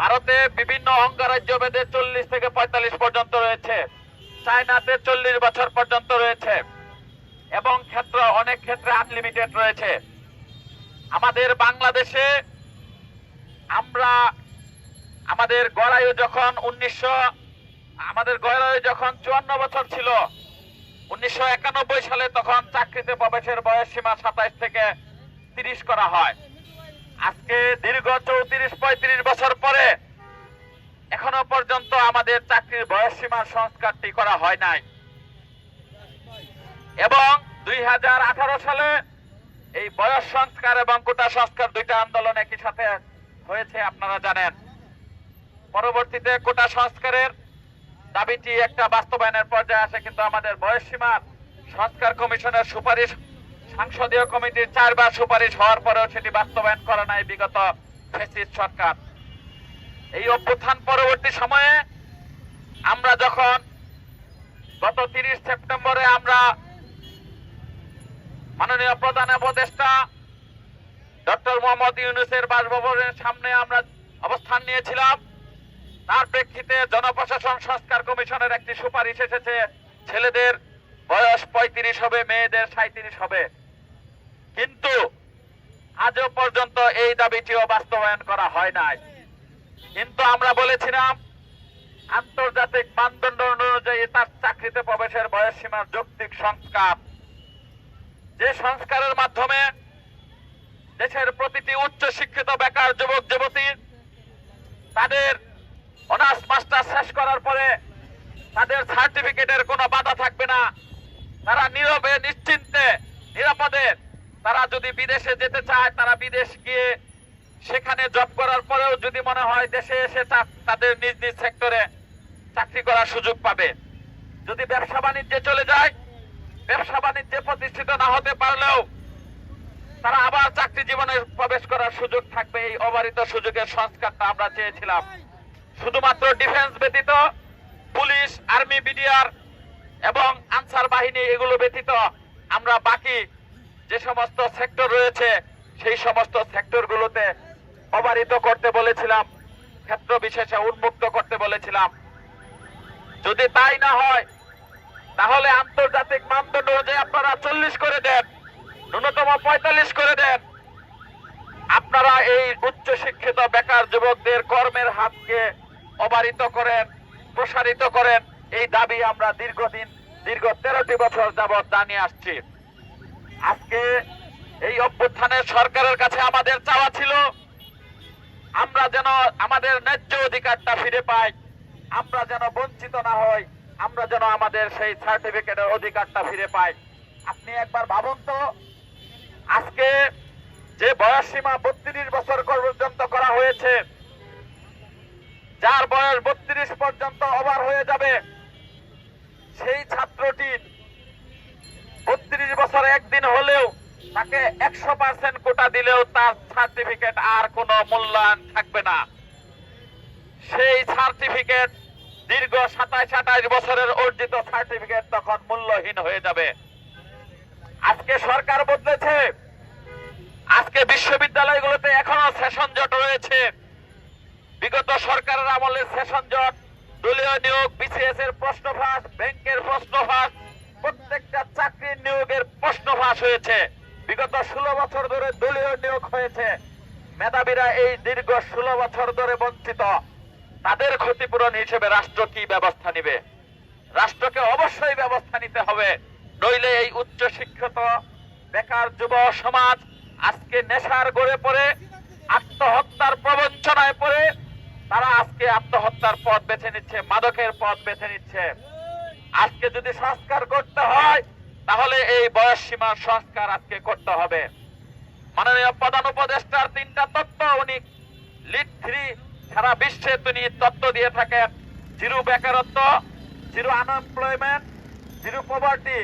ভারতে বিভিন্ন অঙ্গরাজ্য বেদে চল্লিশ থেকে পঁয়তাল্লিশ পর্যন্ত রয়েছে। চায়নাতে চল্লিশ বছর পর্যন্ত রয়েছে। এবং ক্ষেত্র, অনেক ক্ষেত্রে আনলিমিটেড রয়েছে। আমাদের বাংলাদেশে আমরা, আমাদের গড়ায়ু যখন উনিশশো, আমাদের গড়ায়ু যখন চুয়ান্ন বছর ছিল, উনিশশো একানব্বই সালে তখন চাকরিতে প্রবেশের বয়স সীমা সাতাইশ থেকে তিরিশ করা হয়। আজকে দীর্ঘ চৌত্রিশ, পঁয়ত্রিশ বছর পরে এখনও পর্যন্ত আমাদের চাকরির বয়স সীমার সংস্কারটি করা হয় নাই। এবং দুই হাজার আঠারো সালে এই বয়স সংস্কার এবং কোটা সংস্কার দুইটা আন্দোলন একই সাথে হয়েছে, আপনারা জানেন। পরবর্তীতে কোটা সংস্কারের দাবিটি একটা বাস্তবায়নের পর্যায়ে আসে, কিন্তু আমাদের বয়স সীমার সংস্কার কমিশনের সুপারিশ সংসদীয় কমিটির চারবার সুপারিশ হওয়ার পরেও সেটি বাস্তবায়ন করে নাই বিগত ফেসিস্ট সরকার। এই অভ্যুত্থান পরবর্তী সময়ে আমরা যখন গত তিরিশ সেপ্টেম্বরে আমরা মাননীয় প্রধান উপদেষ্টা ডক্টর মোহাম্মদ ইউনুসের বাসভবনের সামনে আমরা অবস্থান নিয়েছিলাম। তার প্রেক্ষিতে জনপ্রশাসন সংস্কার কমিশনের একটি সুপারিশ এসেছে। ছেলেদের বয়স পঁয়ত্রিশ হবে, মেয়েদের সাঁত্রিশ হবে। কিন্তু আজও পর্যন্ত এই দাবিটিও বাস্তবায়ন করা হয় নাই। কিন্তু আমরা বলেছিলাম, আন্তর্জাতিক মানদণ্ড অনুযায়ী তার চাকরিতে প্রবেশের বয়স সীমার যৌক্তিক সংস্কার। যে সংস্কারের মাধ্যমে দেশের প্রতিটি উচ্চ শিক্ষিত বেকার যুবক, যুবতী তাদের অনার্স মাস্টার শেষ করার পরে তাদের সার্টিফিকেটের কোনো বাধা থাকবে না। তারা নীরবে, নিশ্চিন্তে, নিরাপদে। তারা যদি বিদেশে যেতে চায়, তারা বিদেশ গিয়ে সেখানে জব করার পরেও যদি মনে হয় দেশে এসে তাদের নিজ নিজ সেক্টরে চাকরি করার সুযোগ পাবে। যদি ব্যবসা বাণিজ্যে চলে যায়, ব্যবসা বাণিজ্যে প্রতিষ্ঠিত না হতে পারলেও তারা আবার চাকরি জীবনে প্রবেশ করার সুযোগ থাকবে। এই অবারিত সুযোগের সংস্কারটা আমরা চেয়েছিলাম। শুধুমাত্র ডিফেন্স ব্যতীত পুলিশ, আর্মি, বিডিআর এবং আনসার বাহিনী এগুলো ব্যতীত আমরা বাকি যে সমস্ত সেক্টর রয়েছে, সেই সমস্ত সেক্টরগুলোতে অবারিত করতে বলেছিলাম, ক্ষেত্র বিশেষে উন্মুক্ত করতে বলেছিলাম। যদি তাই না হয়, তাহলে আন্তর্জাতিক মানদণ্ড অনুযায়ী আপনারা চল্লিশ করে দেন, ন্যূনতম পঁয়তাল্লিশ করে দেন। আপনারা এই উচ্চ শিক্ষিত বেকার যুবকদের কর্মের হাতকে অবারিত করেন, প্রসারিত করেন। এই দাবি আমরা দীর্ঘদিন, দীর্ঘ তেরোটি বছর যাবৎ জানিয়ে আসছি। আজকে এই অভ্যুত্থানের সরকারের কাছে আমাদের চাওয়া ছিল, আমরা যেন আমাদের ন্যায্য অধিকারটা ফিরে পাই, আমরা যেন বঞ্চিত না হই, আমরা যেন আমাদের সেই সার্টিফিকেটের অধিকারটা ফিরে পাই। আপনি একবার ভাবুন তো, আজকে যে বয়স সীমা বত্রিশ বছর পর্যন্ত করা হয়েছে, যার বয়স বত্রিশ পর্যন্ত ওভার হয়ে যাবে সেই ছাত্রটির বত্রিশ বছর একদিন হলেও তাকে একশো পার্সেন্ট কোটা দিলেও তার সার্টিফিকেট আর কোনো মূল্যায়ন থাকবে না। সেই সার্টিফিকেট দীর্ঘ সাতাইশ আঠাইশ বছরের অর্জিত সার্টিফিকেট তখন মূল্যহীন হয়ে যাবে। আজকে সরকার বদলেছে। আজকে বিশ্ববিদ্যালয়গুলোতে এখনও সেশন জট রয়েছে। বিগত সরকারের আমলে সেশন জট দলীয় নিয়োগ বিসিএস এর প্রশ্ন ফাঁস ব্যাংকের প্রশ্ন ফাঁস প্রত্যেকটা চাকরির নিয়োগের প্রশ্ন ফাঁস হয়েছে। বিগত ষোলো বছর ধরে দলীয় নিয়োগ হয়েছে। মেধাবীরা এই দীর্ঘ ষোলো বছর ধরে বঞ্চিত। তাদের ক্ষতিপূরণ হিসেবে রাষ্ট্র কি ব্যবস্থা নিবে? রাষ্ট্রকে অবশ্যই ব্যবস্থা নিতে হবে। নইলে এই উচ্চ শিক্ষিত বেকার যুব সমাজ আজকে নেশার গড়ে পড়ে, আত্মহত্যার প্রবঞ্চনায় পড়ে তারা আজকে আত্মহত্যার পথ বেছে নিচ্ছে, মাদকের পথ বেছে নিচ্ছে। আজকে যদি সংস্কার করতে হয়, তাহলে এই বয়স সীমার সংস্কার আজকে করতে হবে। মাননীয় প্রধান উপদেষ্টার তিনটা তত্ত্ব উনি লিড থ্রি সারা বিশ্বে তিনি তত্ত্ব দিয়ে থাকেন। জিরো বেকারত্ব জিরো আনএমপ্লয়মেন্ট জিরো পভার্টি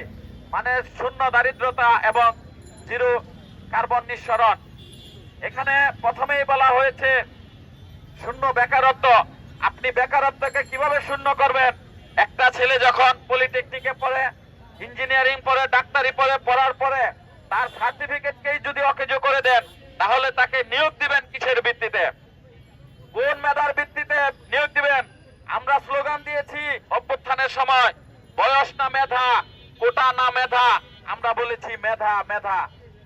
মানে শূন্য দারিদ্রতা এবং জিরো কার্বন নিঃসরণ। এখানে প্রথমেই বলা হয়েছে শূন্য বেকারত্ব। আপনি বেকারত্বকে কীভাবে শূন্য করবেন? একটা ছেলে যখন পলিটেকনিকে পড়ে, ইঞ্জিনিয়ারিং পড়ে, ডাক্তারি পড়ে, পড়ার পরে তার সার্টিফিকেটকেই যদি অকেজো করে দেন, তাহলে তাকে নিয়োগ দিবেন কিসের ভিত্তিতে? কোন মেধার ভিত্তিতে নিয়োগ দিবেন? আমরা স্লোগান দিয়েছি, অভ্যুত্থানের সময়, বয়স না মেধা, কোটা না মেধা, আমরা বলেছি মেধা মেধা।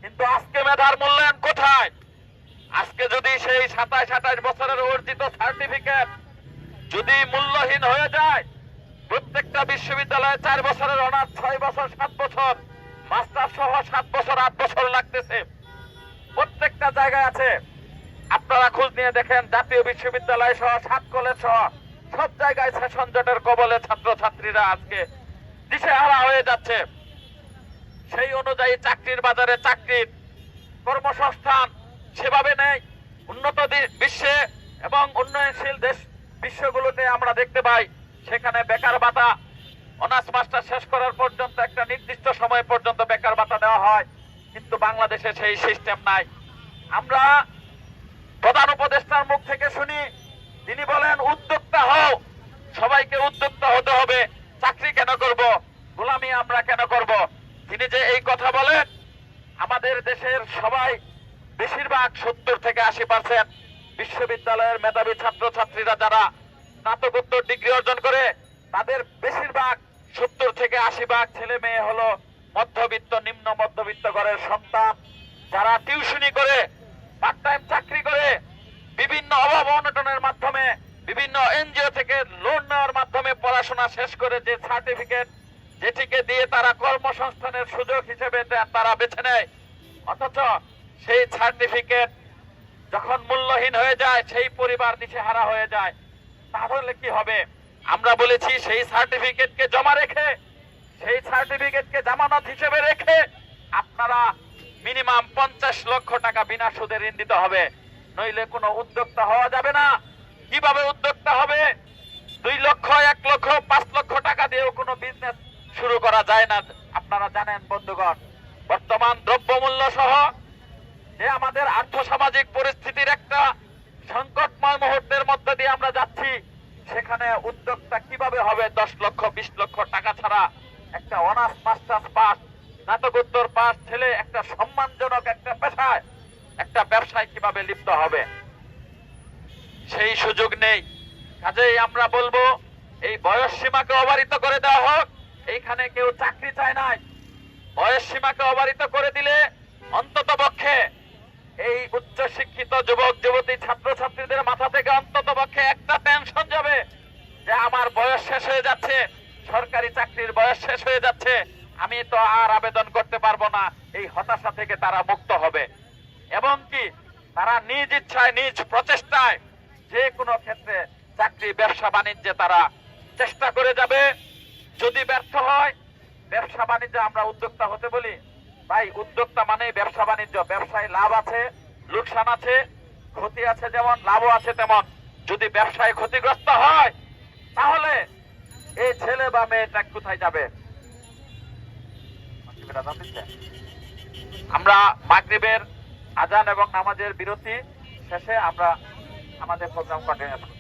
কিন্তু আজকে মেধার মূল্যায়ন কোথায়? আজকে যদি সেই সাতাশ আঠাশ বছরের অর্জিত সার্টিফিকেট যদি মূল্যহীন হয়ে যায়, প্রত্যেকটা বিশ্ববিদ্যালয়ে চার বছরের অনার্স, ছয় বছর, সাত বছর মাস্টার সহ সাত বছর, আট বছর লাগতেছে। প্রত্যেকটা জায়গায় আছে। আপনারা খোঁজ নিয়ে দেখেন, জাতীয় বিশ্ববিদ্যালয় সহ, সাত কলেজ সহ, সব জায়গায় সেশন জটের কবলে ছাত্র ছাত্রীরা আজকে দিশেহারা হয়ে যাচ্ছে। সেই অনুযায়ী চাকরির বাজারে চাকরির কর্মসংস্থান সেভাবে নেই। উন্নত বিশ্বে এবং উন্নয়নশীল দেশ বিশ্বগুলোতে আমরা দেখতে পাই, সেখানে বেকার ভাতা, অনার্স মাস্টার শেষ করার পর্যন্ত একটা নির্দিষ্ট সময় পর্যন্ত বেকার ভাতা দেওয়া হয়, কিন্তু বাংলাদেশে সেই সিস্টেম নাই। আমরা প্রধান উপদেষ্টার মুখ থেকে শুনি, তিনি বলেন, উদ্যোক্তা হও, সবাইকে উদ্যোক্তা হতে হবে, চাকরি কেন করব, গোলামি আমরা কেন করব? তিনি যে এই কথা বলেন, আমাদের দেশের সবাই বেশিরভাগ সত্তর থেকে আশি পার্সেন্ট বিশ্ববিদ্যালয়ের মেধাবী ছাত্রছাত্রীরা যারা স্নাতকোত্তর ডিগ্রি অর্জন করে, তাদের বেশিরভাগ সত্তর থেকে আশি ভাগ ছেলে মেয়ে হলো মধ্যবিত্ত, নিম্ন মধ্যবিত্ত ঘরের সন্তান। যারা টিউশনি করে পার্ট টাইম চাকরি করে, বিভিন্ন অভাব অনটনের মাধ্যমে, বিভিন্ন এনজিও থেকে লোন নেওয়ার মাধ্যমে পড়াশোনা শেষ করে যে সার্টিফিকেট যেটিকে দিয়ে তারা কর্মসংস্থানের সুযোগ হিসেবে তারা বেছে নেয়। অথচ সেই সার্টিফিকেট যখন মূল্যহীন হয়ে যায়, সেই পরিবার দিশেহারা হয়ে যায়। তাহলে কি হবে? আমরা বলেছি সেই সার্টিফিকেটকে জমা রেখে, সেই সার্টিফিকেটকে জামানত হিসেবে রেখে আপনারা মিনিমাম পঞ্চাশ লক্ষ টাকা বিনা সুদে ঋণ দিতে হবে। নইলে কোনো উদ্যোক্তা হওয়া যাবে না। কীভাবে উদ্যোক্তা হবে? দুই লক্ষ, এক লক্ষ, পাঁচ লক্ষ টাকা দিয়েও কোনো বিজনেস শুরু করা যায় না। আপনারা জানেন, বন্ধুগণ, বর্তমান দ্রব্যমূল্য সহ যে আমাদের আর্থ সামাজিক পরিস্থিতির একটা সংকটময় মুহূর্তের মধ্যে দিয়ে আমরা যাচ্ছি। সেখানে উদ্যোক্তা কীভাবে হবে? দশ লক্ষ, বিশ লক্ষ টাকা ছাড়া একটা অনার্স, মাস্টার্স পাস, স্নাতকোত্তর পাস, ছেলে একটা সম্মানজনক একটা পেশায় একটা ব্যবসায় কীভাবে লিপ্ত হবে? সেই সুযোগ নেই। কাজেই আমরা বলব, এই বয়স সীমাকে অবারিত করে দেওয়া হোক। এইখানে কেউ চাকরি চায় নাই। বয়স সীমাকে অবারিত করে দিলে অন্তত পক্ষে এই উচ্চ শিক্ষিত যুবক, যুবতী, ছাত্রছাত্রীদের মাথা থেকে অন্তত পক্ষে একটা টেনশন যাবে। যে আমার বয়স শেষ হয়ে যাচ্ছে, সরকারি চাকরির বয়স শেষ হয়ে যাচ্ছে, আমি তো আর আবেদন করতে পারব না। এই হতাশা থেকে তারা মুক্ত হবে। এবং কি, তারা নিজ ইচ্ছায়, নিজ প্রচেষ্টায় যে কোনো ক্ষেত্রে চাকরি, ব্যবসা, বাণিজ্যে তারা চেষ্টা করে যাবে। যদি ব্যর্থ হয়, ব্যবসা, বাণিজ্যে আমরা উদ্যোক্তা হতে বলি। ভাই, উদ্যোক্তা মানে ব্যবসা বাণিজ্য। ব্যবসায় লাভ আছে, লোকসান আছে, ক্ষতি আছে যেমন, লাভও আছে তেমন। যদি ব্যবসায় ক্ষতিগ্রস্ত হয়, তাহলে এই ছেলে বা মেয়েটা কোথায় যাবে? আমরা মাগরিবের আজান এবং নামাজের বিরতি শেষে আমরা আমাদের প্রোগ্রাম কন্টিনিউ